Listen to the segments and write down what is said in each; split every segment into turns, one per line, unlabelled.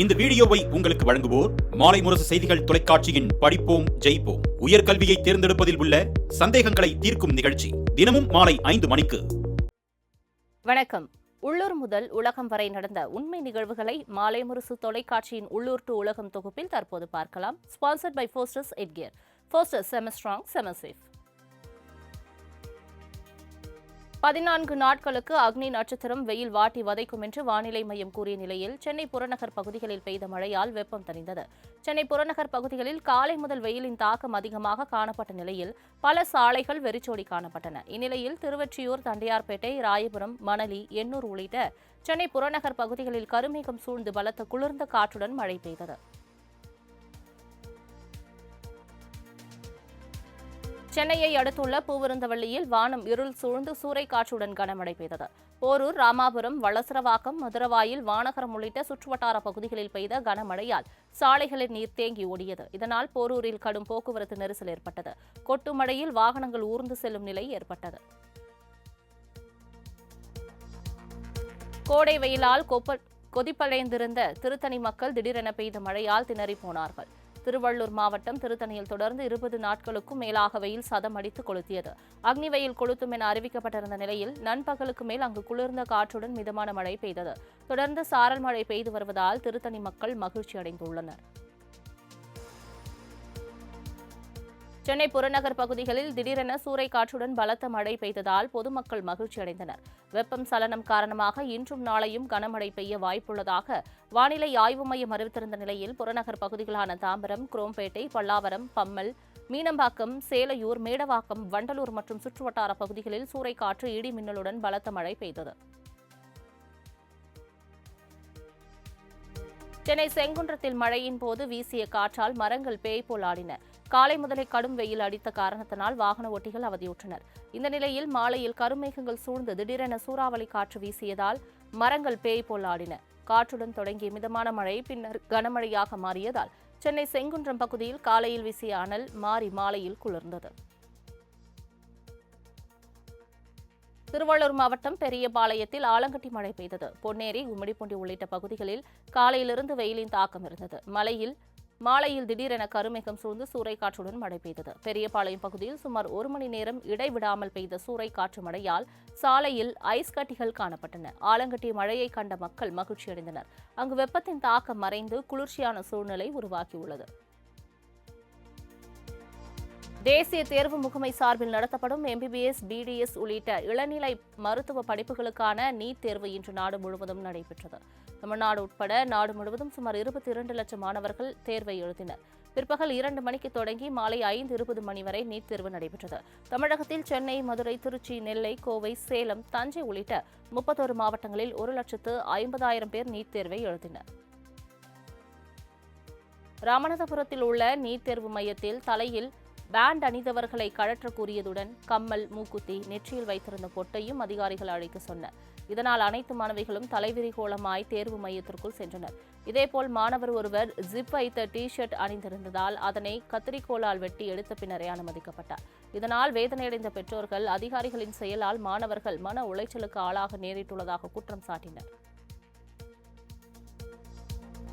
இந்த வீடியோவை உங்களுக்கு வழங்குவோர் மாலை முரசு செய்திகள் தொலைக்காட்சியின் படிப்போம் ஜெயிப்போம். உயர்கல்வியை தேர்ந்தெடுப்பதில் உள்ள சந்தேகங்களை தீர்க்கும் நிகழ்ச்சி தினமும் மாலை ஐந்து மணிக்கு.
வணக்கம். உள்ளூர் முதல் உலகம் வரை நடந்த உண்மை நிகழ்வுகளை மாலை முரசு தொலைக்காட்சியின் உள்ளூர் டு உலகம் தொகுப்பில் தற்போது பார்க்கலாம். ஸ்பான்சர்ட் பை ஃபோஸ்டர்ஸ் எட்கியர் ஃபோஸ்டர்ஸ் செமஸ்ட்ராங் செமசேஃப் பதினான்கு நாட்களுக்கு அக்னி நட்சத்திரம் வெயில் வாட்டி வதைக்கும் என்று வானிலை மையம் கூறிய நிலையில் சென்னை புறநகர் பகுதிகளில் பெய்த மழையால் வெப்பம் தணிந்தது. சென்னை புறநகர் பகுதிகளில் காலை முதல் வெயிலின் தாக்கம் அதிகமாக காணப்பட்ட நிலையில் பல சாலைகள் வெறிச்சோடி காணப்பட்டன. இந்நிலையில் திருவொற்றியூர் தண்டையார்பேட்டை ராயபுரம் மணலி எண்ணூர் உள்ளிட்ட சென்னை புறநகர் பகுதிகளில் கருமேகம் சூழ்ந்து பலத்த குளிர்ந்த காற்றுடன் மழை பெய்தது. சென்னையை அடுத்துள்ள பூவிருந்தவள்ளியில் வானம் இருள் சூழ்ந்து சூறைக்காற்றுடன் கனமழை பெய்தது. போரூர் ராமாபுரம் வளசரவாக்கம் மதுரவாயில் வானகரம் உள்ளிட்ட சுற்றுவட்டார பகுதிகளில் பெய்த கனமழையால் சாலைகளில் நீர் தேங்கி ஓடியது. இதனால் போரூரில் கடும் போக்குவரத்து நெரிசல் ஏற்பட்டது. கொட்டு மழையில் வாகனங்கள் ஊர்ந்து செல்லும் நிலை ஏற்பட்டது. கோடை வெயிலால் கொப்ப கொதிப்படைந்திருந்த திருத்தணி மக்கள் திடீரென பெய்த மழையால் திணறி போனார்கள். திருவள்ளூர் மாவட்டம் திருத்தணியில் தொடர்ந்து இருபது நாட்களுக்கும் மேலாக வெயில் சதம் அடித்து கொளுத்தியது. அக்னி வெயில் கொளுத்தும் என அறிவிக்கப்பட்டிருந்த நிலையில் நண்பகலுக்கு மேல் அங்கு குளிர்ந்த காற்றுடன் மிதமான மழை பெய்தது. தொடர்ந்து சாரல் மழை பெய்து வருவதால் திருத்தணி மக்கள் மகிழ்ச்சி அடைந்துள்ளனர் சென்னை புறநகர் பகுதிகளில் திடீரென சூறைக்காற்றுடன் பலத்த மழை பெய்ததால் பொதுமக்கள் மகிழ்ச்சி அடைந்தனர். வெப்பம் சலனம் காரணமாக இன்றும் நாளையும் கனமழை பெய்ய வாய்ப்புள்ளதாக வானிலை ஆய்வு மையம் அறிவித்திருந்த நிலையில் புறநகர் பகுதிகளான தாம்பரம் குரோம்பேட்டை பல்லாவரம் பம்மல் மீனம்பாக்கம் சேலையூர் மேடவாக்கம் வண்டலூர் மற்றும் சுற்றுவட்டார பகுதிகளில் சூறைக்காற்று இடி மின்னலுடன் பலத்த மழை பெய்தது. சென்னை செங்குன்றத்தில் மழையின் போது வீசிய காற்றால் மரங்கள் பேய் போல் ஆடின. காலை முதலே கடும் வெயில் அடித்த காரணத்தினால் வாகன ஓட்டிகள் அவதியுற்றனர். இந்த நிலையில் மாலையில் கருமேகங்கள் சூழ்ந்து திடீரென சூறாவளி காற்று வீசியதால் மரங்கள் பேய் போல் ஆடின. காற்றுடன் தொடங்கிய மிதமான மழை பின்னர் கனமழையாக மாறியதால் சென்னை செங்குன்றம் பகுதியில் காலையில் வீசிய அனல் மாறி மாலையில் குளிர்ந்தது. திருவள்ளூர் மாவட்டம் பெரியபாளையத்தில் ஆலங்கட்டி மழை பெய்தது. பொன்னேரி கும்மிடிப்பூண்டி உள்ளிட்ட பகுதிகளில் காலையிலிருந்து வெயிலின் தாக்கம் இருந்தது. மலையில் மாலையில் திடீரென கருமேகம் சூழ்ந்து சூறைக்காற்றுடன் மழை பெய்தது. பெரியபாளையம் பகுதியில் சுமார் ஒரு மணி நேரம் இடைவிடாமல் பெய்த சூறைக்காற்று மழையால் சாலையில் ஐஸ் கட்டிகள் காணப்பட்டன. ஆலங்கட்டி மழையை கண்ட மக்கள் மகிழ்ச்சியடைந்தனர். அங்கு வெப்பத்தின் தாக்கம் மறைந்து குளிர்ச்சியான சூழ்நிலை உருவாகியுள்ளது. தேசிய தேர்வு முகமை சார்பில் நடத்தப்படும் எம்பிபிஎஸ் பிடிஎஸ் உள்ளிட்ட இளநிலை மருத்துவ படிப்புகளுக்கான நீட் தேர்வு இன்று நாடு முழுவதும் நடைபெற்றது. தமிழ்நாடு உட்பட நாடு முழுவதும் சுமார் இருபத்தி இரண்டு லட்சம் மாணவர்கள் தேர்வை எழுதினர். பிற்பகல் இரண்டு மணிக்கு தொடங்கி மாலை ஐந்து இருபது மணி வரை நீட் தேர்வு நடைபெற்றது. தமிழகத்தில் சென்னை மதுரை திருச்சி நெல்லை கோவை சேலம் தஞ்சை உள்ளிட்ட முப்பத்தோரு மாவட்டங்களில் ஒரு லட்சத்து ஐம்பதாயிரம் பேர் நீட் தேர்வை எழுதினர். ராமநாதபுரத்தில் உள்ள நீட் தேர்வு மையத்தில் தலையில் பேண்ட் அணிந்தவர்களை கழற்ற கூறியதுடன் கம்மல் மூக்குத்தி நெற்றியில் வைத்திருந்த பொட்டையும் அதிகாரிகள் அழைக்க சொன்னார் இதனால் அனைத்து மாணவிகளும் தலைவிரி கோலமாய் தேர்வு மையத்திற்குள் சென்றனர். இதேபோல் மாணவர் ஒருவர் ஜிப் வைத்த டி ஷர்ட் அணிந்திருந்ததால் அதனை கத்திரிக்கோளால் வெட்டி எடுத்த பின்னரே அனுமதிக்கப்பட்டார். இதனால் வேதனையடைந்த பெற்றோர்கள் அதிகாரிகளின் செயலால் மாணவர்கள் மன உளைச்சலுக்கு ஆளாக நேரிட்டுள்ளதாக குற்றம் சாட்டினர்.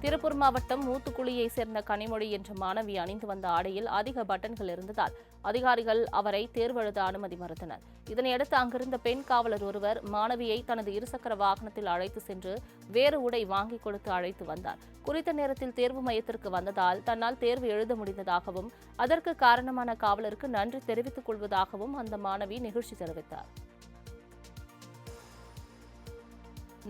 திருப்பூர் மாவட்டம் மூத்துக்குழியை சேர்ந்த கனிமொழி என்ற மாணவி அணிந்து வந்த ஆடையில் அதிக பட்டன்கள் இருந்ததால் அதிகாரிகள் அவரை தேர்வெழுத அனுமதி மறுத்தனர். இதனையடுத்து அங்கிருந்த பெண் காவலர் ஒருவர் மாணவியை தனது இருசக்கர வாகனத்தில் அழைத்து சென்று வேறு உடை வாங்கிக் கொடுத்து அழைத்து வந்தார். குறித்த நேரத்தில் தேர்வு மையத்திற்கு வந்ததால் தன்னால் தேர்வு எழுத முடிந்ததாகவும் அதற்கு காரணமான காவலருக்கு நன்றி தெரிவித்துக் கொள்வதாகவும் அந்த மாணவி நிகழ்ச்சி தெரிவித்தார்.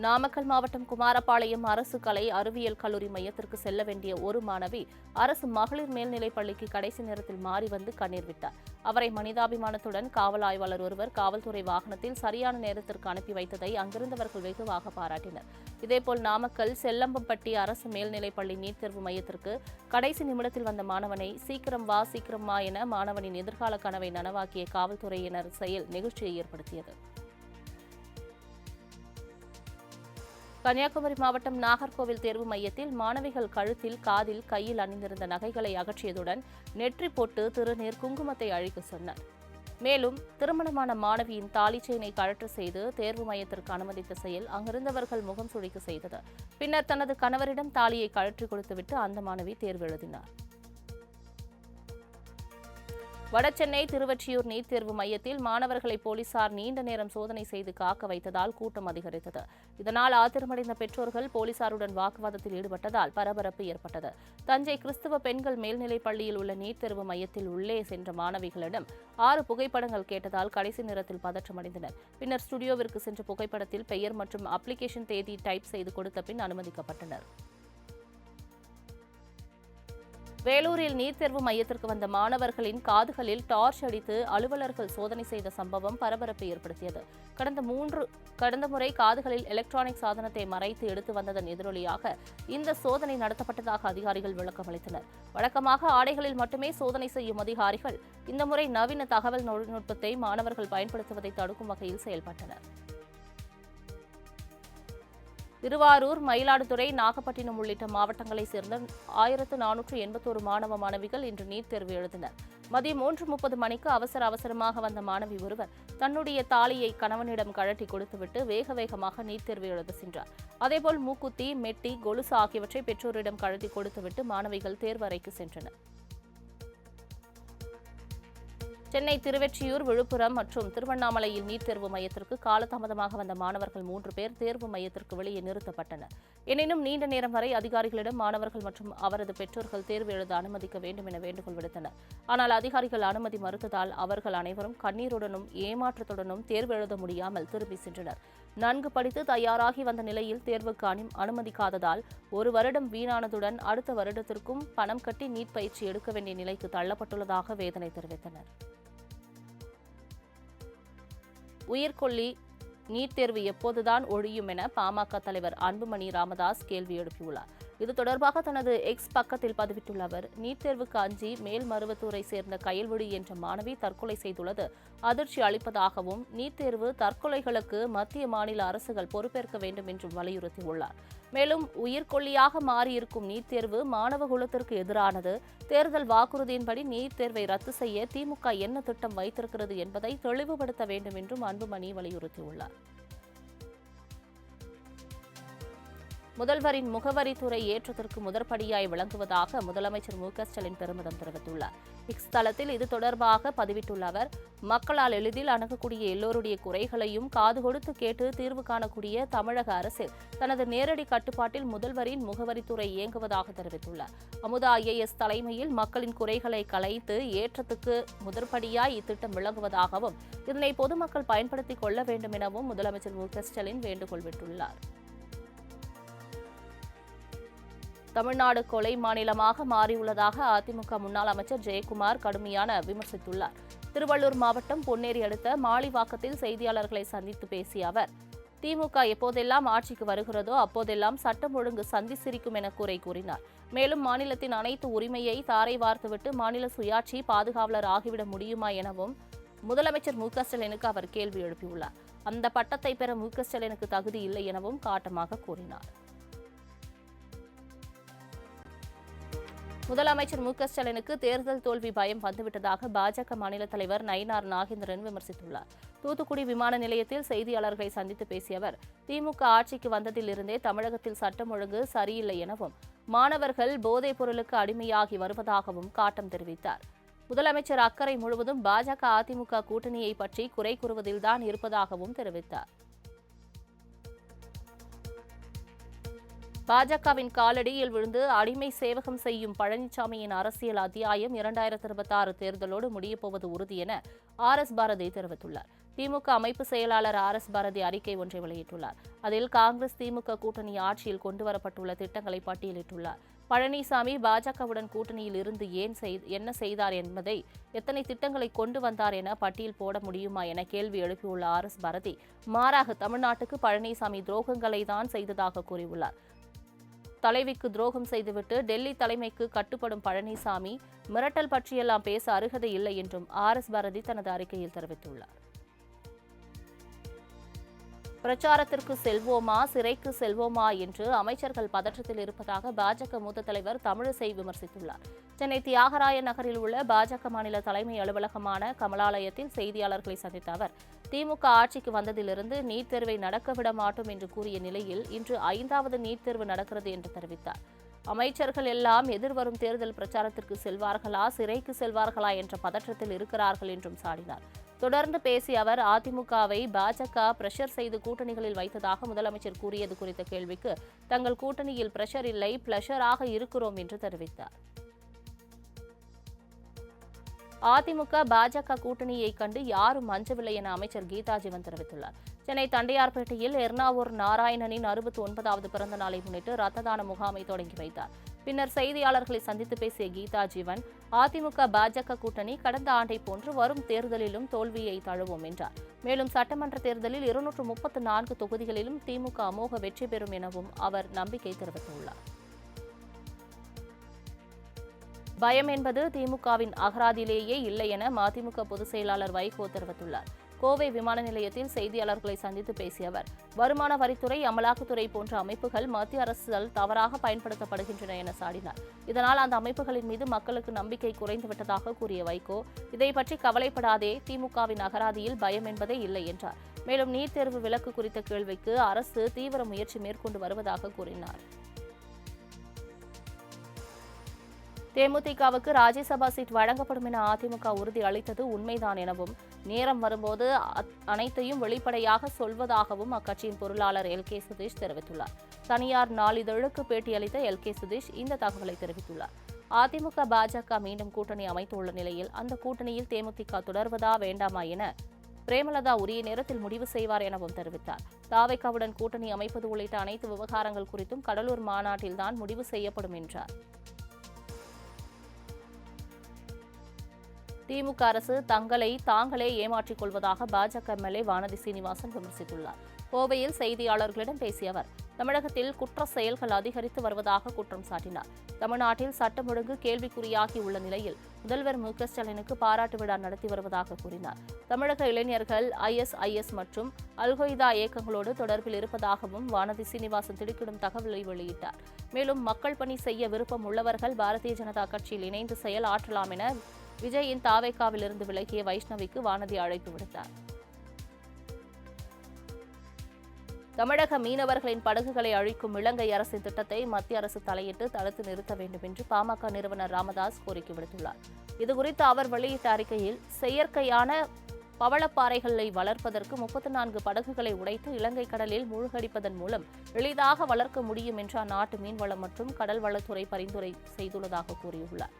நாமக்கல் மாவட்டம் குமாரபாளையம் அரசு கலை அறிவியல் கல்லூரி மையத்திற்கு செல்ல வேண்டிய ஒரு மாணவி அரசு மகளிர் மேல்நிலைப் பள்ளிக்கு கடைசி நேரத்தில் மாறி வந்து கண்ணீர் விட்டார். அவரை மனிதாபிமானத்துடன் காவல் ஆய்வாளர் ஒருவர் காவல்துறை வாகனத்தில் சரியான நேரத்திற்கு அனுப்பி வைத்ததை அங்கிருந்தவர்கள் வெகுவாக பாராட்டினர். இதேபோல் நாமக்கல் செல்லம்பம்பட்டி அரசு மேல்நிலைப் பள்ளி நீட் தேர்வு மையத்திற்கு கடைசி நிமிடத்தில் வந்த மாணவனை சீக்கிரம் வா சீக்கிரம் வா என மாணவனின் எதிர்கால கனவை நனவாக்கிய காவல்துறையினர் செயல் நிகழ்ச்சியை ஏற்படுத்தியது. கன்னியாகுமரி மாவட்டம் நாகர்கோவில் தேர்வு மையத்தில் மாணவிகள் கழுத்தில் காதில் கையில் அணிந்திருந்த நகைகளை அகற்றியதுடன் நெற்றி போட்டு திருநீர் குங்குமத்தை அழிக்க சொன்னார். மேலும் திருமணமான மாணவியின் தாலி செயினை கழற்று செய்து தேர்வு மையத்திற்கு அனுமதித்த செயல் அங்கிருந்தவர்கள் முகம் சுழிக்க செய்தது. பின்னர் தனது கணவரிடம் தாலியை கழற்றி கொடுத்துவிட்டு அந்த மாணவி தேர்வு எழுதினார். வடசென்னை திருவொற்றியூர் நீட் தேர்வு மையத்தில் மாணவர்களை போலீசார் நீண்ட நேரம் சோதனை செய்து காக்க வைத்ததால் கூட்டம் அதிகரித்தது. இதனால் ஆத்திரமடைந்த பெற்றோர்கள் போலீசாருடன் வாக்குவாதத்தில் ஈடுபட்டதால் பரபரப்பு ஏற்பட்டது. தஞ்சை கிறிஸ்துவ பெண்கள் மேல்நிலைப் பள்ளியில் உள்ள நீட் தேர்வு மையத்தில் உள்ளே சென்ற மாணவிகளிடம் ஆறு புகைப்படங்கள் கேட்டதால் கடைசி நேரத்தில் பதற்றமடைந்தனர் பின்னர் ஸ்டுடியோவிற்கு சென்ற புகைப்படத்தில் பெயர் மற்றும் அப்ளிகேஷன் தேதி டைப் செய்து கொடுத்த பின் அனுமதிக்கப்பட்டனர். வேலூரில் நீட் தேர்வு மையத்திற்கு வந்த மாணவர்களின் காதுகளில் டார்ச் அடித்து அலுவலர்கள் சோதனை செய்த சம்பவம் பரபரப்பை ஏற்படுத்தியது. கடந்த மூன்று கடந்த முறை காதுகளில் எலக்ட்ரானிக் சாதனத்தை மறைத்து எடுத்து வந்ததன் எதிரொலியாக இந்த சோதனை நடத்தப்பட்டதாக அதிகாரிகள் விளக்கம் அளித்தனர். வழக்கமாக ஆடைகளில் மட்டுமே சோதனை செய்யும் அதிகாரிகள் இந்த முறை நவீன தகவல் தொழில்நுட்பத்தை மாணவர்கள் பயன்படுத்துவதை தடுக்கும் வகையில் செயல்பட்டனர். திருவாரூர் மயிலாடுதுறை நாகப்பட்டினம் உள்ளிட்ட மாவட்டங்களைச் சேர்ந்த ஆயிரத்து நானூற்று எண்பத்தோரு மாணவ மாணவிகள் இன்று நீட் தேர்வு எழுதினர். மதியம் மூன்று முப்பது மணிக்கு அவசர அவசரமாக வந்த மாணவி ஒருவர் தன்னுடைய தாலியை கணவனிடம் கழட்டி கொடுத்துவிட்டு வேக வேகமாக நீட் தேர்வு எழுத சென்றார். அதேபோல் மூக்குத்தி மெட்டி கொலுசு ஆகியவற்றை பெற்றோரிடம் கழட்டி கொடுத்துவிட்டு மாணவிகள் தேர்வறைக்கு சென்றனர். சென்னை திருவெற்றியூர் விழுப்புரம் மற்றும் திருவண்ணாமலையில் நீட் தேர்வு மையத்திற்கு காலதாமதமாக வந்த மாணவர்கள் மூன்று பேர் தேர்வு மையத்திற்கு வெளியே நிறுத்தப்பட்டனர். எனினும் நீண்ட நேரம் வரை அதிகாரிகளிடம் மாணவர்கள் மற்றும் அவரது பெற்றோர்கள் தேர்வு எழுத அனுமதிக்க வேண்டும் என வேண்டுகோள் விடுத்தனர். ஆனால் அதிகாரிகள் அனுமதி மறுத்ததால் அவர்கள் அனைவரும் கண்ணீருடனும் ஏமாற்றத்துடனும் தேர்வு எழுத முடியாமல் திரும்பி சென்றனர். நன்கு படித்து தயாராகி வந்த நிலையில் தேர்வுக்கு அனு அனுமதிக்காததால் ஒரு வருடம் வீணானதுடன் அடுத்த வருடத்திற்கும் பணம் கட்டி நீட் பயிற்சி எடுக்க வேண்டிய நிலைக்கு தள்ளப்பட்டுள்ளதாக வேதனை தெரிவித்தனர். உயிர்கொல்லி நீட் தேர்வு எப்போதுதான் ஒழியும் என பாமக தலைவர் அன்புமணி ராமதாஸ் கேள்வி எழுப்பியுள்ளார். இது தொடர்பாக தனது எக்ஸ் பக்கத்தில் பதிவிட்டுள்ள அவர் நீட் தேர்வுக்கு அஞ்சி மேல்மருவத்தூரை சேர்ந்த கயல்விழி என்ற மாணவி தற்கொலை செய்துள்ளது. அதிர்ச்சி அளிப்பதாகவும் நீட் தேர்வு தற்கொலைகளுக்கு மத்திய மாநில அரசுகள் பொறுப்பேற்க வேண்டும் என்றும் வலியுறுத்தியுள்ளார். மேலும் உயிர்கொல்லியாக மாறியிருக்கும் நீட் தேர்வு மாணவ குலத்திற்கு எதிரானது. தேர்தல் வாக்குறுதியின்படி நீட் தேர்வை ரத்து செய்ய திமுக என்ன திட்டம் வைத்திருக்கிறது என்பதை தெளிவுபடுத்த வேண்டும் என்றும் அன்புமணி வலியுறுத்தியுள்ளார். முதல்வரின் முகவரித்துறை ஏற்றத்திற்கு முதற்படியாய் விளங்குவதாக முதலமைச்சர் மு க ஸ்டாலின் பெருமிதம் தெரிவித்துள்ளார். இக்ஸ் தளத்தில் இது தொடர்பாக பதிவிட்டுள்ள அவர் மக்களால் எளிதில் அணுகக்கூடிய எல்லோருடைய குறைகளையும் காது கொடுத்து கேட்டு தீர்வு காணக்கூடிய தமிழக அரசில் தனது நேரடி கட்டுப்பாட்டில் முதல்வரின் முகவரித்துறை இயங்குவதாக தெரிவித்துள்ளார். அமுதா ஐஏஎஸ் தலைமையில் மக்களின் குறைகளை களைத்து ஏற்றத்துக்கு முதற்படியாய் இத்திட்டம் விளங்குவதாகவும் இதனை பொதுமக்கள் பயன்படுத்திக் கொள்ள வேண்டும் எனவும் முதலமைச்சர் மு க ஸ்டாலின் வேண்டுகோள் விட்டுள்ளார் தமிழ்நாடு கொலை மாநிலமாக மாறியுள்ளதாக அதிமுக முன்னாள் அமைச்சர் ஜெயக்குமார் கடுமையான விமர்சித்துள்ளார். திருவள்ளூர் மாவட்டம் பொன்னேரி அடுத்த மாளிவாக்கத்தில் செய்தியாளர்களை சந்தித்து பேசிய அவர் திமுக எப்போதெல்லாம் ஆட்சிக்கு வருகிறதோ அப்போதெல்லாம் சட்டம் ஒழுங்கு சந்தி சிரிக்கும் என குறை கூறினார். மேலும் மாநிலத்தின் அனைத்து உரிமையை தாரை வார்த்துவிட்டு மாநில சுயாட்சி பாதுகாவலர் ஆகிவிட முடியுமா எனவும் முதலமைச்சர் மு க ஸ்டாலினுக்கு அவர் கேள்வி எழுப்பியுள்ளார். அந்த பட்டத்தை பெற மு க ஸ்டாலினுக்கு தகுதி இல்லை எனவும் காட்டமாக கூறினார். முதலமைச்சர் மு க ஸ்டாலினுக்கு தேர்தல் தோல்வி பயம் வந்துவிட்டதாக பாஜக மாநில தலைவர் நயினார் நாகேந்திரன் விமர்சித்துள்ளார். தூத்துக்குடி விமான நிலையத்தில் செய்தியாளர்களை சந்தித்து பேசிய அவர் திமுக ஆட்சிக்கு வந்ததிலிருந்தே தமிழகத்தில் சட்டம் ஒழுங்கு சரியில்லை எனவும் மாணவர்கள் போதைப் பொருளுக்கு அடிமையாகி வருவதாகவும் காட்டம் தெரிவித்தார். முதலமைச்சர் அக்கறை முழுவதும் பாஜக அதிமுக கூட்டணியை பற்றி குறை கூறுவதில்தான் இருப்பதாகவும் தெரிவித்தார். பாஜகவின் காலடியில் விழுந்து அடிமை சேவகம் செய்யும் பழனிசாமியின் அரசியல் அத்தியாயம் இரண்டாயிரத்தி இருபத்தி ஆறு தேர்தலோடு முடியப்போவது உறுதி என ஆர் எஸ் பாரதி தெரிவித்துள்ளார். திமுக அமைப்பு செயலாளர் ஆர் எஸ் பாரதி அறிக்கை ஒன்றை வெளியிட்டுள்ளார். அதில் காங்கிரஸ் திமுக கூட்டணி ஆட்சியில் கொண்டுவரப்பட்டுள்ள திட்டங்களை பட்டியலிட்டுள்ளார். பழனிசாமி பாஜகவுடன் கூட்டணியில் இருந்து ஏன் செய்- என்ன செய்தார் என்பதை எத்தனை திட்டங்களை கொண்டு வந்தார் என பட்டியல் போட முடியுமா என கேள்வி எழுப்பியுள்ள ஆர் எஸ் பாரதி மாறாக தமிழ்நாட்டுக்கு பழனிசாமி துரோகங்களை தான் செய்ததாக கூறியுள்ளார். தலைவிக்கு துரோகம் செய்துவிட்டு டெல்லி தலைமைக்கு கட்டுப்படும் பழனிசாமி மிரட்டல் பற்றியெல்லாம் பேச அருகதை இல்லை என்றும் ஆர் எஸ் பாரதி தனது அறிக்கையில் தெரிவித்துள்ளார். பிரச்சாரத்திற்கு செல்வோமா சிறைக்கு செல்வோமா என்று அமைச்சர்கள் பதற்றத்தில் இருப்பதாக பாஜக மூத்த தலைவர் தமிழிசை விமர்சித்துள்ளார். சென்னை தியாகராய நகரில் உள்ள பாஜக மாநில தலைமை அலுவலகமான கமலாலயத்தில் செய்தியாளர்களை சந்தித்த அவர் திமுக ஆட்சிக்கு வந்ததிலிருந்து நீட் தேர்வை நடக்கவிட மாட்டோம் என்று கூறிய நிலையில் இன்று ஐந்தாவது நீட் தேர்வு நடக்கிறது என்று தெரிவித்தார். அமைச்சர்கள் எல்லாம் எதிர்வரும் தேர்தல் பிரச்சாரத்திற்கு செல்வார்களா சிறைக்கு செல்வார்களா என்ற பதற்றத்தில் இருக்கிறார்கள் என்றும் சாடினார். தொடர்ந்து பேசிய அவர் அதிமுகவை பாஜக பிரஷர் செய்து கூட்டணிகளில் வைத்ததாக முதலமைச்சர் கூறியது குறித்த கேள்விக்கு தங்கள் கூட்டணியில் பிரஷர் இல்லை பிளஷராக இருக்கிறோம் என்று தெரிவித்தார். அதிமுக பாஜக கூட்டணியை கண்டு யாரும் அஞ்சவில்லை என அமைச்சர் கீதா ஜீவன் தெரிவித்துள்ளார். சென்னை தண்டையார்பேட்டையில் எர்ணாவூர் நாராயணனின் அறுபத்தி ஒன்பதாவது பிறந்த நாளை முன்னிட்டு ரத்த தான முகாமை தொடங்கி வைத்தார். பின்னர் செய்தியாளர்களை சந்தித்து பேசிய கீதா ஜீவன் அதிமுக பாஜக கூட்டணி கடந்த ஆண்டை போன்று வரும் தேர்தலிலும் தோல்வியை தழுவும் என்றார். மேலும் சட்டமன்ற தேர்தலில் இருநூற்று முப்பத்து நான்கு தொகுதிகளிலும் திமுக அமோக வெற்றி பெறும் எனவும் அவர் நம்பிக்கை தெரிவித்துள்ளார். பயம் என்பது திமுகவின் அகராதியிலேயே இல்லை என மதிமுக பொதுச் செயலாளர் வைகோ தெரிவித்துள்ளார். கோவை விமான நிலையத்தில் செய்தியாளர்களை சந்தித்து பேசிய அவர் வருமான வரித்துறை அமலாக்கத்துறை போன்ற அமைப்புகள் மத்திய அரசால் தவறாக பயன்படுத்தப்படுகின்றன என சாடினார். இதனால் அந்த அமைப்புகளின் மீது மக்களுக்கு நம்பிக்கை குறைந்துவிட்டதாக கூறிய வைகோ இதை பற்றி கவலைப்படாதே திமுகவின் அகராதியில் பயம் என்பதே இல்லை என்றார். மேலும் நீட் தேர்வு விலக்கு குறித்த கேள்விக்கு அரசு தீவிர முயற்சி மேற்கொண்டு வருவதாக கூறினார். தேமுதிகவுக்கு ராஜ்யசபா சீட் வழங்கப்படும் என அதிமுக உறுதி அளித்தது உண்மைதான் எனவும் நேரம் வரும்போது அனைத்தையும் வெளிப்படையாக சொல்வதாகவும் அக்கட்சியின் பொருளாளர் எல். கே. சுதீஷ் தெரிவித்துள்ளார். தனியார் நாளிதழுக்கு பேட்டியளித்த எல். கே. சுதீஷ் இந்த தகவலை தெரிவித்துள்ளார். அதிமுக பாஜக மீண்டும் கூட்டணி அமைத்துள்ள நிலையில் அந்த கூட்டணியில் தேமுதிக தொடர்வதா வேண்டாமா என பிரேமலதா உரிய நேரத்தில் முடிவு செய்வார் எனவும் தெரிவித்தார். தாவைக்காவுடன் கூட்டணி அமைப்பது உள்ளிட்ட அனைத்து விவகாரங்கள் குறித்தும் கடலூர் மாநாட்டில்தான் முடிவு செய்யப்படும் என்றார். திமுக அரசு தங்களை தாங்களே ஏமாற்றிக் கொள்வதாக பாஜக எம்எல்ஏ வானதி சீனிவாசன் விமர்சித்துள்ளார். கோவையில் செய்தியாளர்களிடம் பேசிய அவர் தமிழகத்தில் குற்ற செயல்கள் அதிகரித்து வருவதாக குற்றம் சாட்டினார். தமிழ்நாட்டில் சட்டம் ஒழுங்கு கேள்விக்குறியாகி உள்ள நிலையில் முதல்வர் மு க ஸ்டாலினுக்கு பாராட்டு விழா நடத்தி வருவதாக கூறினார். தமிழக இளைஞர்கள் ஐஎஸ்ஐஎஸ் மற்றும் அல்கொய்தா இயக்கங்களோடு தொடர்பில் இருப்பதாகவும் வானதி சீனிவாசன் திடுக்கிடும் தகவலை வெளியிட்டார். மேலும் மக்கள் பணி செய்ய விருப்பம் உள்ளவர்கள் பாரதிய ஜனதா கட்சியில் இணைந்து செயல் ஆற்றலாம் என விஜயின் தாவேக்காவிலிருந்து விலகிய வைஷ்ணவிக்கு வானதி அழைப்பு விடுத்தார். தமிழக மீனவர்களின் படகுகளை அழிக்கும் இலங்கை அரசின் திட்டத்தை மத்திய அரசு தலையிட்டு தடுத்து நிறுத்த வேண்டும் என்று பாமக நிறுவனர் ராமதாஸ் கோரிக்கை விடுத்துள்ளார். இதுகுறித்து அவர் வெளியிட்ட அறிக்கையில் செயற்கையான பவளப்பாறைகளை வளர்ப்பதற்கு முப்பத்தி நான்கு படகுகளை உடைத்து இலங்கை கடலில் மூழ்கடிப்பதன் மூலம் எளிதாக வளர்க்க முடியும் என்று அந்நாட்டு மீன்வளம் மற்றும் கடல் வளத்துறை பரிந்துரை செய்துள்ளதாக கூறியுள்ளார்.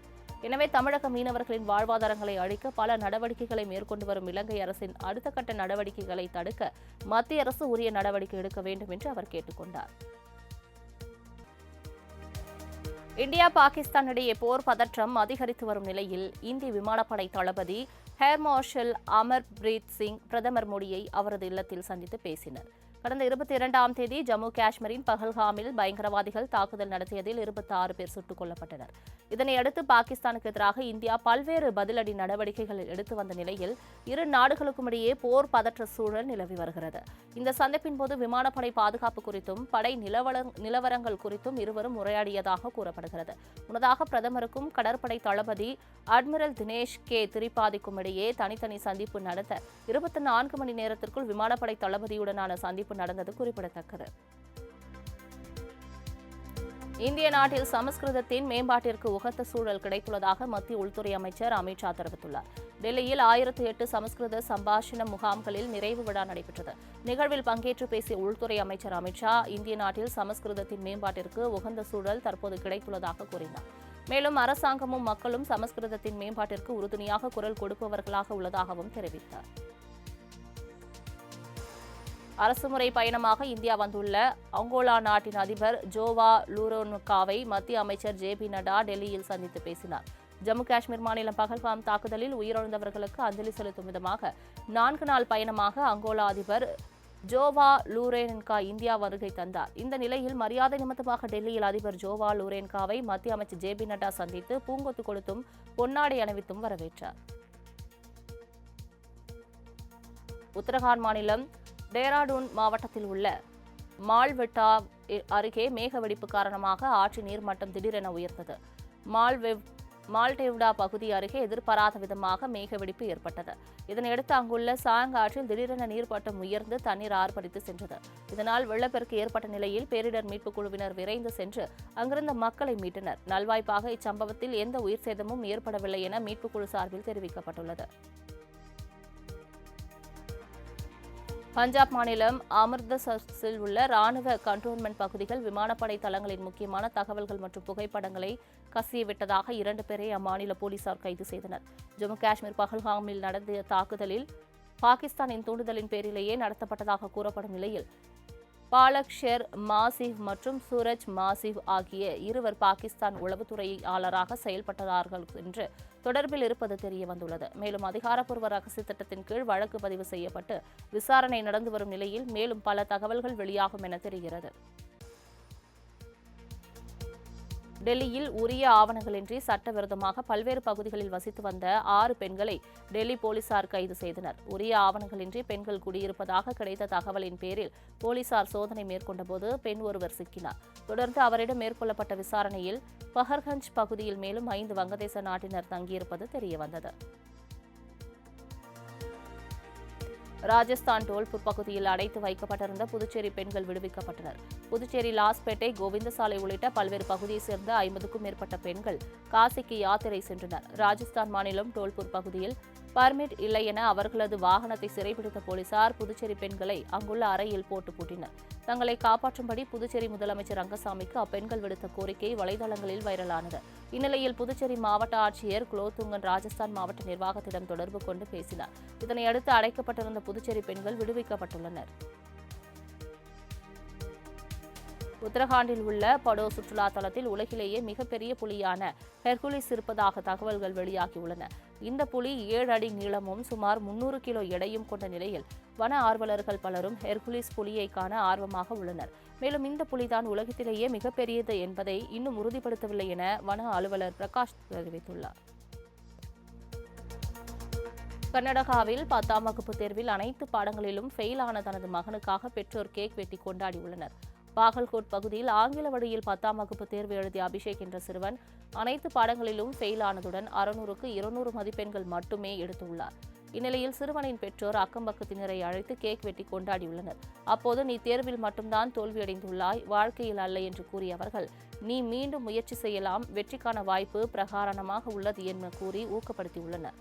எனவே தமிழக மீனவர்களின் வாழ்வாதாரங்களை அழிக்க பல நடவடிக்கைகளை மேற்கொண்டு வரும் இலங்கை அரசின் அடுத்த கட்ட நடவடிக்கைகளை தடுக்க மத்திய அரசு உரிய நடவடிக்கை எடுக்க வேண்டும் என்று அவர் கேட்டுக்கொண்டார். இந்தியா பாகிஸ்தான் இடையே போர் பதற்றம் அதிகரித்து வரும் நிலையில் இந்திய விமானப்படை தளபதி ஹேர் மார்ஷல் அமர்பிரீத் சிங் பிரதமர் மோடியை அவரது இல்லத்தில் சந்தித்து பேசினர். கடந்த இருபத்தி இரண்டாம் தேதி ஜம்மு காஷ்மீரின் பஹல்காமில் பயங்கரவாதிகள் தாக்குதல் நடத்தியதில் இருபத்தி ஆறு பேர் சுட்டுக் கொல்லப்பட்டனர். இதனையடுத்து பாகிஸ்தானுக்கு எதிராக இந்தியா பல்வேறு பதிலடி நடவடிக்கைகள் எடுத்து வந்த நிலையில் இரு நாடுகளுக்கும் இடையே போர் பதற்ற சூழல் நிலவி வருகிறது. இந்த சந்திப்பின் போது விமானப்படை பாதுகாப்பு குறித்தும் படை நிலவர நிலவரங்கள் குறித்தும் இருவரும் உரையாடியதாக கூறப்படுகிறது. முன்னதாக பிரதமருக்கும் கடற்படை தளபதி அட்மிரல் தினேஷ் கே திரிபாதிக்கும் இடையே தனித்தனி சந்திப்பு நடத்த இருபத்தி நான்கு மணி நேரத்திற்குள் விமானப்படை தளபதியுடனான சந்திப்பு நடந்தது குறிப்பிடத்தக்கது. இந்திய நாட்டில் சமஸ்கிருதத்தின் மேம்பாட்டிற்கு உகந்த சூழல் கிடைத்துள்ளதாக மத்திய உள்துறை அமைச்சர் அமித்ஷா தெரிவித்துள்ளார். டெல்லியில் ஆயிரத்து எட்டு சமஸ்கிருத சம்பாஷண முகாம்களில் நிறைவு விழா நடைபெற்றது. நிகழ்வில் பங்கேற்று பேசிய உள்துறை அமைச்சர் அமித்ஷா இந்திய நாட்டில் சமஸ்கிருதத்தின் மேம்பாட்டிற்கு உகந்த சூழல் தற்போது கிடைத்துள்ளதாக கூறினார். மேலும் அரசாங்கமும் மக்களும் சமஸ்கிருதத்தின் மேம்பாட்டிற்கு உறுதுணையாக குரல் கொடுப்பவர்களாக உள்ளதாகவும் தெரிவித்தார். அரசுமுறை பயணமாக இந்தியா வந்துள்ள அங்கோலா நாட்டின் அதிபர் ஜோவா லூரோனுக்காவை மத்திய அமைச்சர் ஜே பி நட்டா டெல்லியில் சந்தித்து பேசினார். ஜம்மு காஷ்மீர் மாநிலம் பகல்காம் தாக்குதலில் உயிரிழந்தவர்களுக்கு அஞ்சலி செலுத்தும் விதமாக நான்கு நாள் பயணமாக அங்கோலா அதிபர் ஜோவா லூரேன்கா இந்தியா வருகை தந்தார். இந்த நிலையில் மரியாதை நிமித்தமாக டெல்லியில் அதிபர் ஜோவா லூரேன்காவை மத்திய அமைச்சர் ஜே பி நட்டா சந்தித்து பூங்கொத்து கொடுத்தும் பொன்னாடை அணிவித்தும் வரவேற்றார். உத்தரகாண்ட் மாநிலம் டேராடூன் மாவட்டத்தில் உள்ள மால்வெட்டா அருகே மேகவெடிப்பு காரணமாக ஆற்று நீர்மட்டம் திடீரென உயர்ந்தது. மால்வெவ் மால்டேவ்டா பகுதி அருகே எதிர்பாராத விதமாக மேகவெடிப்பு ஏற்பட்டது. இதனையடுத்து அங்குள்ள சாங் ஆற்றில் திடீரென நீர்மட்டம் உயர்ந்து தண்ணீர் ஆர்ப்பரித்து சென்றது. இதனால் வெள்ளப்பெருக்கு ஏற்பட்ட நிலையில் பேரிடர் மீட்புக் குழுவினர் விரைந்து சென்று அங்கிருந்த மக்களை மீட்டனர். நல்வாய்ப்பாக இச்சம்பவத்தில் எந்த உயிர் சேதமும் ஏற்படவில்லை என மீட்புக் குழு சார்பில் தெரிவிக்கப்பட்டுள்ளது. பஞ்சாப் மாநிலம் அமிர்தசரஸில் உள்ள ராணுவ கண்டோன்மெண்ட் பகுதிகள் விமானப்படை தளங்களின் முக்கியமான தகவல்கள் மற்றும் புகைப்படங்களை கசியவிட்டதாக இரண்டு பேரை அம்மாநில போலீசார் கைது செய்தனர். ஜம்மு காஷ்மீர் பஹல்காமில் நடந்த தாக்குதலில் பாகிஸ்தானின் தூண்டுதலின் பேரிலேயே நடத்தப்பட்டதாக கூறப்படும் நிலையில் பாலக் ஷெர் மாசிவ் மற்றும் சூரஜ் மாசிவ் ஆகிய இருவர் பாகிஸ்தான் உளவுத்துறையாளராக செயல்பட்டார்கள் என்று தொடர்பில் இருப்பது தெரிய வந்துள்ளது. மேலும் அதிகாரப்பூர்வ ரகசிய திட்டத்தின் கீழ் வழக்கு பதிவு செய்யப்பட்டு விசாரணை நடந்து வரும் நிலையில் மேலும் பல தகவல்கள் வெளியாகும் என தெரிகிறது. டெல்லியில் உரிய ஆவணங்களின்றி சட்டவிரோதமாக பல்வேறு பகுதிகளில் வசித்து வந்த ஆறு பெண்களை டெல்லி போலீசார் கைது செய்தனர். உரிய ஆவணங்களின்றி பெண்கள் குடியிருப்பதாக கிடைத்த தகவலின் பேரில் போலீசார் சோதனை மேற்கொண்டபோது பெண் ஒருவர் சிக்கினார். தொடர்ந்து அவரிடம் மேற்கொள்ளப்பட்ட விசாரணையில் பஹர்கஞ்ச் பகுதியில் மேலும் ஐந்து வங்கதேச நாட்டினர் தங்கியிருப்பது தெரியவந்தது. ராஜஸ்தான் டோல்பூர் பகுதியில் அடைத்து வைக்கப்பட்டிருந்த புதுச்சேரி பெண்கள் விடுவிக்கப்பட்டனர். புதுச்சேரி லாஸ்பேட்டை கோவிந்தசாலை உள்ளிட்ட பல்வேறு பகுதியைச் சேர்ந்த ஐம்பதுக்கும் மேற்பட்ட பெண்கள் காசிக்கு யாத்திரை சென்றனர். ராஜஸ்தான் மாநிலம் டோல்பூர் பகுதியில் பர்மிட் இல்லை என அவர்களது வாகனத்தை சிறைபிடித்த போலீசார் புதுச்சேரி பெண்களை அங்குள்ள அறையில் போட்டு பூட்டினர். தங்களை காப்பாற்றும்படி புதுச்சேரி முதலமைச்சர் ரங்கசாமிக்கு அப்பெண்கள் விடுத்த கோரிக்கை வலைதளங்களில் வைரலானது. இந்நிலையில் புதுச்சேரி மாவட்ட ஆட்சியர் குலோத்துங்கன் ராஜஸ்தான் மாவட்ட நிர்வாகத்திடம் தொடர்பு கொண்டு பேசினார். இதனையடுத்து அடைக்கப்பட்டிருந்த புதுச்சேரி பெண்கள் விடுவிக்கப்பட்டுள்ளனர். உத்தரகாண்டில் உள்ள படோ சுற்றுலா தலத்தில் உலகிலேயே மிகப்பெரிய புலியான ஹெர்குலிஸ் இருப்பதாக தகவல்கள் வெளியாகியுள்ளன. இந்த புலி ஏழு அடி நீளமும் சுமார் முன்னூறு கிலோ எடையும் கொண்ட நிலையில் வன ஆர்வலர்கள் பலரும் ஹெர்குலிஸ் புலியை காண ஆர்வமாக உள்ளனர். மேலும் இந்த புலிதான் உலகத்திலேயே மிகப்பெரியது என்பதை இன்னும் உறுதிப்படுத்தவில்லை என வன அலுவலர் பிரகாஷ் தெரிவித்துள்ளார். கர்நாடகாவில் பத்தாம் வகுப்பு தேர்வில் அனைத்து பாடங்களிலும் ஃபெயிலான தனது மகனுக்காக பெற்றோர் கேக் வெட்டி கொண்டாடியுள்ளனர் பாகல்கோட் பகுதியில் ஆங்கில வழியில் பத்தாம் வகுப்பு தேர்வு எழுதிய அபிஷேக் என்ற சிறுவன் அனைத்து பாடங்களிலும் ஃபெயில் ஆனதுடன் அறுநூறுக்கு இருநூறு மதிப்பெண்கள் மட்டுமே எடுத்துள்ளார். இந்நிலையில் சிறுவனின் பெற்றோர் அக்கம்பக்கத்தினரை அழைத்து கேக் வெட்டி கொண்டாடியுள்ளனர். அப்போது நீ தேர்வில் மட்டும்தான் தோல்வியடைந்துள்ளாய் வாழ்க்கையில் அல்ல என்று கூறிய அவர்கள் நீ மீண்டும் முயற்சி செய்யலாம் வெற்றிக்கான வாய்ப்பு பிரகாரணமாக உள்ளது என கூறி ஊக்கப்படுத்தியுள்ளனர்.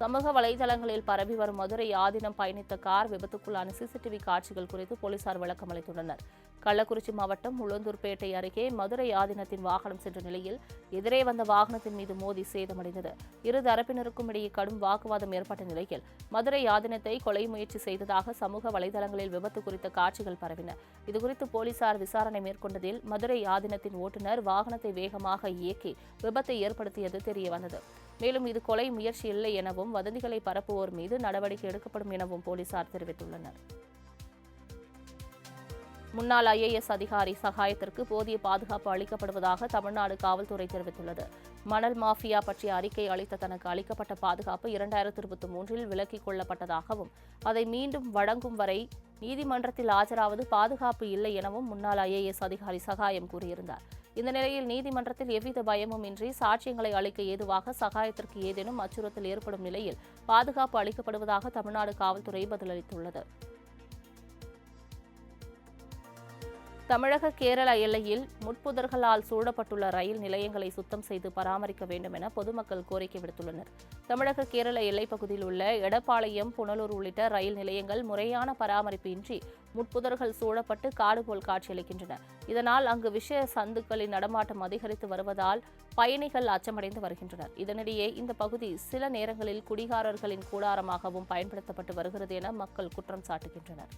சமூக வலைதளங்களில் பரவி வரும் மதுரை ஆதீனம் பயணித்த கார் விபத்துக்குள்ளான சிசிடிவி காட்சிகள் குறித்து போலீசார் விளக்கம் அளித்துள்ளனர். கள்ளக்குறிச்சி மாவட்டம் உளுந்தூர்பேட்டை அருகே மதுரை ஆதீனத்தின் வாகனம் சென்ற நிலையில் எதிரே வந்த வாகனத்தின் மீது மோதி சேதமடைந்தது. இரு தரப்பினருக்கும் இடையே கடும் வாக்குவாதம் ஏற்பட்ட நிலையில் மதுரை ஆதீனத்தை கொலை முயற்சி செய்ததாக சமூக வலைதளங்களில் விபத்து குறித்த காட்சிகள் பரவின. இதுகுறித்து போலீசார் விசாரணை மேற்கொண்டதில் மதுரை ஆதீனத்தின் ஓட்டுநர் வாகனத்தை வேகமாக இயக்கி விபத்தை ஏற்படுத்தியது தெரியவந்தது. மேலும் இது கொலை முயற்சி இல்லை எனவும் வதந்திகளை பரப்புவோர் மீது நடவடிக்கை எடுக்கப்படும் எனவும் போலீசார் தெரிவித்துள்ளனர். முன்னாள் ஐஏஎஸ் அதிகாரி சகாயத்திற்கு போதிய பாதுகாப்பு அளிக்கப்படுவதாக தமிழ்நாடு காவல்துறை தெரிவித்துள்ளது. மணல் மாஃபியா பற்றிய அறிக்கை அளித்த தனக்கு அளிக்கப்பட்ட பாதுகாப்பு இரண்டாயிரத்தி இருபத்தி மூன்றில் விலக்கிக் கொள்ளப்பட்டதாகவும் அதை மீண்டும் வழங்கும் வரை நீதிமன்றத்தில் ஆஜராவது பாதுகாப்பு இல்லை எனவும் முன்னாள் ஐஏஎஸ் அதிகாரி சகாயம் கூறியிருந்தார். இந்த நிலையில் நீதிமன்றத்தில் எவ்வித பயமும் இன்றி சாட்சியங்களை அளிக்க ஏதுவாக சகாயத்திற்கு ஏதேனும் அச்சுறுத்தல் ஏற்படும் நிலையில் பாதுகாப்பு அளிக்கப்படுவதாக தமிழ்நாடு காவல்துறை பதிலளித்துள்ளது. தமிழக கேரள எல்லையில் முட்புதர்களால் சூழப்பட்டுள்ள ரயில் நிலையங்களை சுத்தம் செய்து பராமரிக்க வேண்டும் என பொதுமக்கள் கோரிக்கை விடுத்துள்ளனர். தமிழக கேரள எல்லைப் பகுதியில் உள்ள எடப்பாளையம் புனலூர் உள்ளிட்ட ரயில் நிலையங்கள் முறையான பராமரிப்பு இன்றி முட்புதர்கள் சூழப்பட்டு காடு போல் காட்சியளிக்கின்றன. இதனால் அங்கு விஷ சந்துக்களின் நடமாட்டம் அதிகரித்து வருவதால் பயணிகள் அச்சமடைந்து வருகின்றனர். இதனிடையே இந்த பகுதி சில நேரங்களில் குடிகாரர்களின் கூடாரமாகவும் பயன்படுத்தப்பட்டு வருகிறது என மக்கள் குற்றம் சாட்டுகின்றனர்.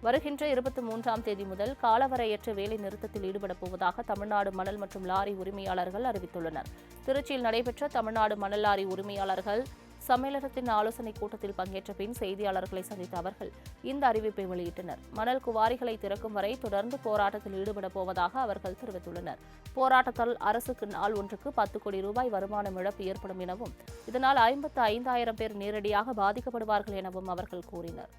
வருகின்ற இருபத்தி மூன்றாம் தேதி முதல் காலவரையற்ற வேலை நிறுத்தத்தில் ஈடுபடப் போவதாக தமிழ்நாடு மணல் மற்றும் லாரி உரிமையாளர்கள் அறிவித்துள்ளனர். திருச்சியில் நடைபெற்ற தமிழ்நாடு மணல் லாரி உரிமையாளர்கள் சம்மேளனத்தின் ஆலோசனைக் கூட்டத்தில் பங்கேற்ற பின் செய்தியாளர்களை சந்தித்த அவர்கள் இந்த அறிவிப்பை வெளியிட்டனர். மணல் குவாரிகளை திறக்கும் வரை தொடர்ந்து போராட்டத்தில் ஈடுபடப் போவதாக அவர்கள் தெரிவித்துள்ளனர். போராட்டத்தால் அரசுக்கு நாள் ஒன்றுக்கு பத்து கோடி ரூபாய் வருமானம் இழப்பு ஏற்படும் எனவும் இதனால் ஐம்பத்து ஐந்தாயிரம் பேர் நேரடியாக பாதிக்கப்படுவார்கள் எனவும் அவர்கள் கூறினர்.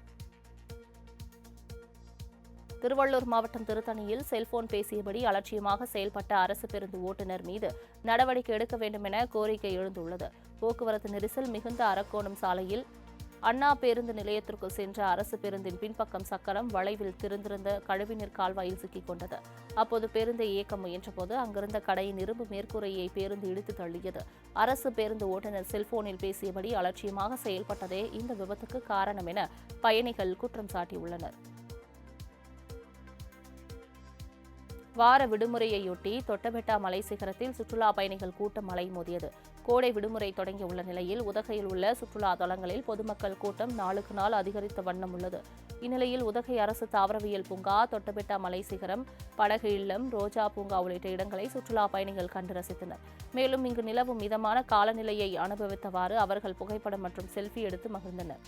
திருவள்ளூர் மாவட்டம் திருத்தணியில் செல்போன் பேசியபடி அலட்சியமாக செயல்பட்ட அரசு பேருந்து ஓட்டுநர் மீது நடவடிக்கை எடுக்க வேண்டும் என கோரிக்கை எழுந்துள்ளது. போக்குவரத்து நெரிசல் மிகுந்த அரக்கோணம் சாலையில் அண்ணா பேருந்து நிலையத்திற்குள் சென்ற அரசு பேருந்தின் பின்பக்கம் சக்கரம் வளைவில் திறந்திருந்த கழிவுநீர் கால்வாயில் சிக்கிக் கொண்டது. அப்போது பேருந்தை இயக்க முயன்றபோது அங்கிருந்த கடையின் இரும்பு மேற்கூரையை பேருந்து இடித்து தள்ளியது. அரசு பேருந்து ஓட்டுநர் செல்போனில் பேசியபடி அலட்சியமாக செயல்பட்டதே இந்த விபத்துக்கு காரணம் என பயணிகள் குற்றம் சாட்டியுள்ளனர். வார விடுமுறையையொட்டி தொட்டபெட்டா மலை சிகரத்தில் சுற்றுலா பயணிகள் கூட்டம் மலை மோதியது. கோடை விடுமுறை தொடங்கியுள்ள நிலையில் உதகையில் உள்ள சுற்றுலா தலங்களில் பொதுமக்கள் கூட்டம் நாளுக்கு நாள் அதிகரித்த வண்ணம் உள்ளது. இந்நிலையில் உதகை அரசு தாவரவியல் பூங்கா தொட்டபெட்டா மலை சிகரம் படகு இல்லம் ரோஜா பூங்கா உள்ளிட்ட இடங்களை சுற்றுலா பயணிகள் கண்டு ரசித்தனர். மேலும் இங்கு நிலவும் மிதமான காலநிலையை அனுபவித்தவாறு அவர்கள் புகைப்படம் மற்றும் செல்ஃபி எடுத்து மகிழ்ந்தனர்.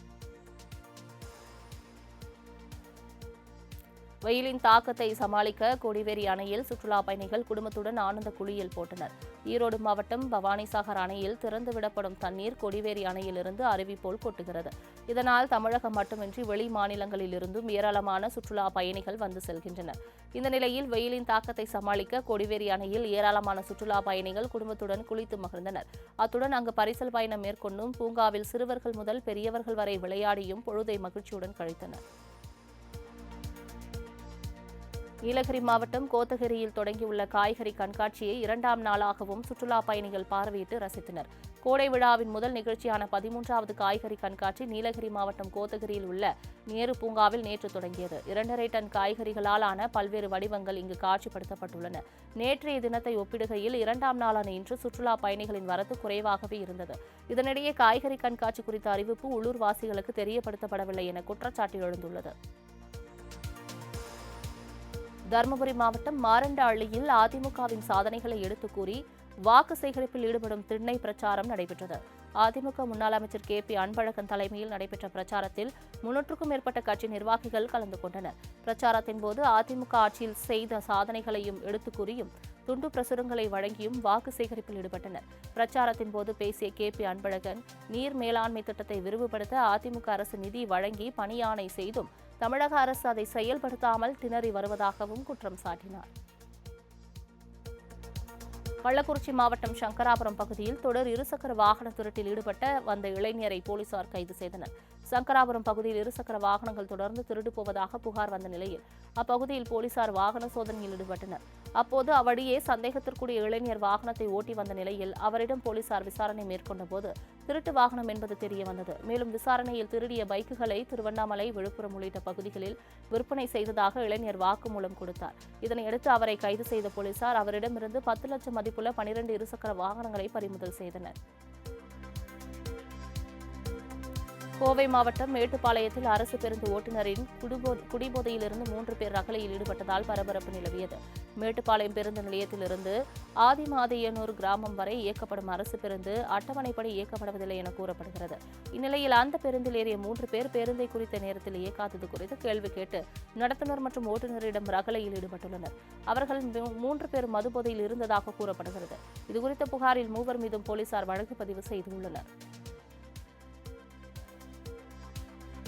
வெயிலின் தாக்கத்தை சமாளிக்க கொடிவேரி அணையில் சுற்றுலா பயணிகள் குடும்பத்துடன் ஆனந்த குளியல் போட்டனர். ஈரோடு மாவட்டம் பவானிசாகர் அணையில் திறந்துவிடப்படும் தண்ணீர் கொடிவேரி அணையிலிருந்து அருவி போல் கொட்டுகிறது. இதனால் தமிழகம் மட்டுமின்றி வெளி மாநிலங்களிலிருந்தும் ஏராளமான சுற்றுலா பயணிகள் வந்து செல்கின்றனர். இந்த நிலையில் வெயிலின் தாக்கத்தை சமாளிக்க கொடிவேரி அணையில் ஏராளமான சுற்றுலா பயணிகள் குடும்பத்துடன் குளித்து மகிழ்ந்தனர். அத்துடன் அங்கு பரிசல் பயணம் மேற்கொண்டும் பூங்காவில் சிறுவர்கள் முதல் பெரியவர்கள் வரை விளையாடியும் பொழுதை மகிழ்ச்சியுடன் கழித்தனர். நீலகிரி மாவட்டம் கோத்தகிரியில் தொடங்கியுள்ள காய்கறி கண்காட்சியை இரண்டாம் நாளாகவும் சுற்றுலா பயணிகள் பார்வையிட்டு ரசித்தனர். கோடை விழாவின் முதல் நிகழ்ச்சியான பதிமூன்றாவது காய்கறி கண்காட்சி நீலகிரி மாவட்டம் கோத்தகிரியில் உள்ள நேரு பூங்காவில் நேற்று தொடங்கியது. இரண்டரை டன் காய்கறிகளால் ஆன பல்வேறு வடிவங்கள் இங்கு காட்சிப்படுத்தப்பட்டுள்ளன. நேற்றைய தினத்தை ஒப்பிடுகையில் இரண்டாம் நாளான இன்று சுற்றுலா பயணிகளின் வரத்து குறைவாகவே இருந்தது. இதனிடையே காய்கறி கண்காட்சி குறித்த அறிவிப்பு உள்ளூர்வாசிகளுக்கு தெரியப்படுத்தப்படவில்லை என குற்றச்சாட்டு எழுந்துள்ளது. தருமபுரி மாவட்டம் மாரண்டாள்ளியில் அதிமுகவின் சாதனைகளை எடுத்துக் கூறி வாக்கு சேகரிப்பில் ஈடுபடும் திண்ணை பிரச்சாரம் நடைபெற்றது. அதிமுக முன்னாள் அமைச்சர் கே பி அன்பழகன் தலைமையில் நடைபெற்ற பிரச்சாரத்தில் முன்னூற்றுக்கும் மேற்பட்ட கட்சி நிர்வாகிகள் கலந்து கொண்டனர். பிரச்சாரத்தின் போது அதிமுக ஆட்சியில் செய்த சாதனைகளையும் எடுத்துக் கூறியும் துண்டு பிரசுரங்களை வழங்கியும் வாக்கு சேகரிப்பில் ஈடுபட்டனர். பிரச்சாரத்தின் போது பேசிய கே பி அன்பழகன் நீர் மேலாண்மை திட்டத்தை விரிவுபடுத்த அதிமுக அரசு நிதி வழங்கி பணியாணை செய்தும் தமிழக அரசு அதை செயல்படுத்தாமல் திணறி வருவதாகவும் குற்றம் சாட்டினார். கள்ளக்குறிச்சி மாவட்டம் சங்கராபுரம் பகுதியில் தொடர் இருசக்கர வாகன திருட்டில் ஈடுபட்ட வந்த இளைஞரை போலீசார் கைது செய்தனர். சங்கராபுரம் பகுதியில் இருசக்கர வாகனங்கள் தொடர்ந்து திருடு போவதாக புகார் வந்த நிலையில் அப்பகுதியில் போலீசார் வாகன சோதனையில் ஈடுபட்டனர். அப்போது அவ்வழியே சந்தேகத்திற்குரிய இளைஞர் வாகனத்தை ஓட்டி வந்த நிலையில் அவரிடம் போலீசார் விசாரணை மேற்கொண்டபோது திருட்டு வாகனம் என்பது தெரிய வந்தது. மேலும் விசாரணையில் திருடிய பைக்குகளை திருவண்ணாமலை விழுப்புரம் உள்ளிட்ட பகுதிகளில் விற்பனை செய்ததாக இளைஞர் வாக்குமூலம் கொடுத்தார். இதனையடுத்து அவரை கைது செய்த போலீசார் அவரிடமிருந்து பத்து லட்சம் மதிப்புள்ள பனிரெண்டு இருசக்கர வாகனங்களை பறிமுதல் செய்தனர். கோவை மாவட்டம் மேட்டுப்பாளையத்தில் அரசு பேருந்து ஓட்டுநரின் குடிபோ குடிபோதையிலிருந்து மூன்று பேர் ரகளையில் ஈடுபட்டதால் பரபரப்பு நிலவியது. மேட்டுப்பாளையம் பேருந்து நிலையத்திலிருந்து ஆதிமாதையனூர் கிராமம் வரை இயக்கப்படும் அரசு பேருந்து அட்டவணைப்படி இயக்கப்படுவதில்லை என கூறப்படுகிறது. இந்நிலையில் அந்த பேருந்தில் ஏறிய மூன்று பேர் பேருந்தை குறித்த நேரத்தில் இயக்காதது குறித்து கேள்வி கேட்டு நடத்துனர் மற்றும் ஓட்டுநரிடம் ரகளையில் ஈடுபட்டுள்ளனர். அவர்கள் மூன்று பேர் மதுபோதையில் இருந்ததாக கூறப்படுகிறது. இதுகுறித்த புகாரில் மூவர் மீதும் போலீசார் வழக்கு பதிவு செய்துள்ளனர்.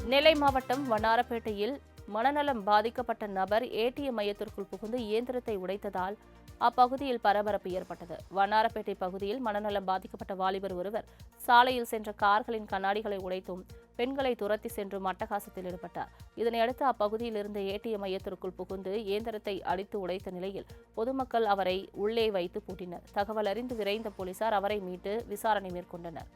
நெல்லை மாவட்டம் வண்ணாரப்பேட்டையில் மனநலம் பாதிக்கப்பட்ட நபர் ஏடிஎம் மையத்திற்குள் புகுந்து இயந்திரத்தை உடைத்ததால் அப்பகுதியில் பரபரப்பு ஏற்பட்டது. வண்ணாரப்பேட்டை பகுதியில் மனநலம் பாதிக்கப்பட்ட வாலிபர் ஒருவர் சாலையில் சென்ற கார்களின் கண்ணாடிகளை உடைத்தும் பெண்களை துரத்தி சென்றும் அட்டகாசத்தில் ஈடுபட்டார். இதனையடுத்து அப்பகுதியில் இருந்த ஏடிஎம் மையத்திற்குள் புகுந்து இயந்திரத்தை அடித்து உடைத்த நிலையில் பொதுமக்கள் அவரை உள்ளே வைத்து பூட்டினர். தகவல் அறிந்து விரைந்த போலீசார் அவரை மீட்டு விசாரணை மேற்கொண்டனர்.